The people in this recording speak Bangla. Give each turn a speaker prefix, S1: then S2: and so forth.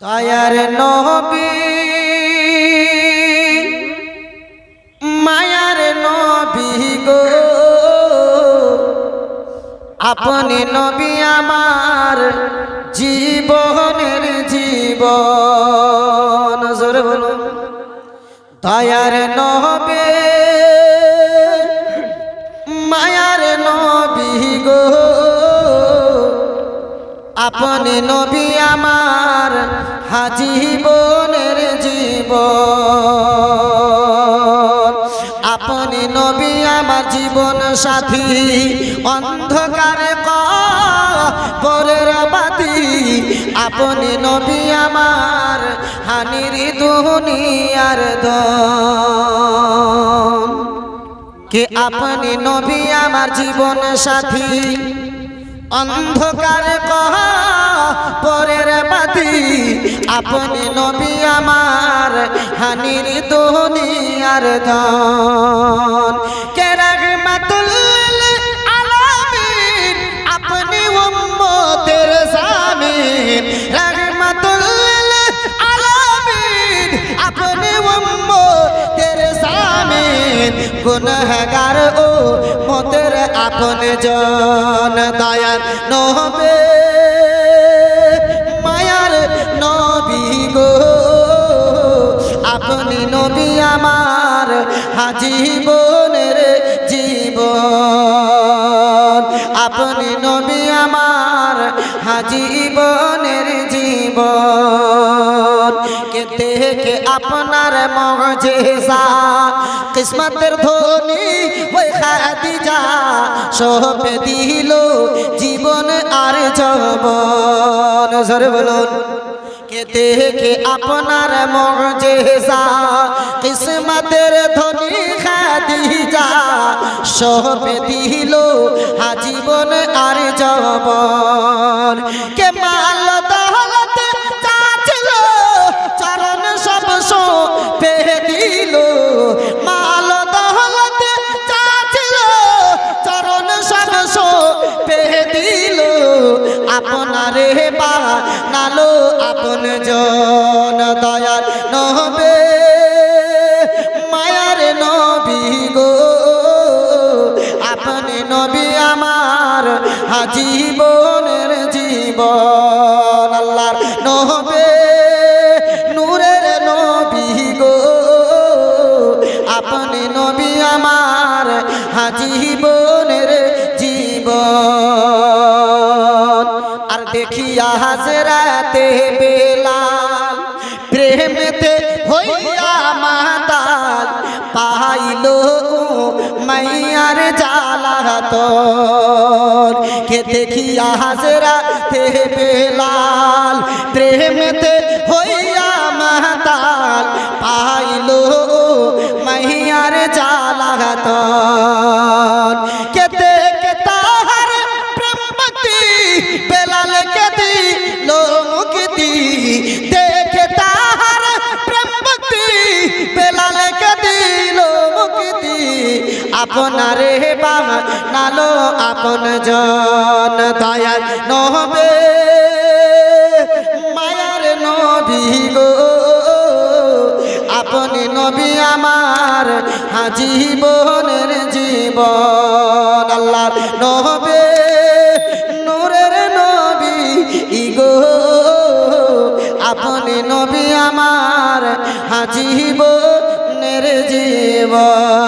S1: দয়ার নবী, মায়ার নবী গো। আপনি নবী আমার জীবনের জীবন। জোরে বলুন। দয়ার নবে, মায়ার নবী গো। আপনি নবী আমার হাজীবনের জীবন। আপনি নবী, আমার জীবন সাথী। অন্ধকার পরের বাতি। আপনি নবী, আমার হানির দুনিয়ার দম। কে আপনি নবী, আমার জীবন সাথী? অন্ধকার পরের বাতি। আপনি নবী আমার হানির দুনিয়ার ধন। কে গুনহগার ও মতের আপন জন দয়ার নহবে মায়ার নবী গো। আপনি নবী আমার হাজীবনের জীবন। আপনি নবী আমার হাজীবনের জীবন। কে দেখে আপনার মজেসা কিসমতের ধনী ওই খাদিজা সবে দিল জীবন আর জবন জোরে বলুন। কে দেখে আপনার মজেসা কিসমতের ধনী খাদিজা সবে দিল আজীবন আর জবন আপনারে বা নালো আপন জন দয়াল নহবে মায়ার নবী গো, আপনি নবী আমার হাজীবনের জীবন। আর দেখিয়া হাজরাতে বেলাল প্রেমেতে হইয়া মাতাল পাইল মাইয়ার জালাত কে দেখিয়া হাজরাতে বেলাল প্রেমেতে হইয়া মাতাল পাইল মাইয়ার জালাত আপনারে বাবা, নালো আপন জন দয়ার নহবে মায়ার নবী গো, আপনি নবী আমার হাজীবনের জীবন আল্লাহর নহবে নবী আপনি নবী আমার হাজীবনের জীবন।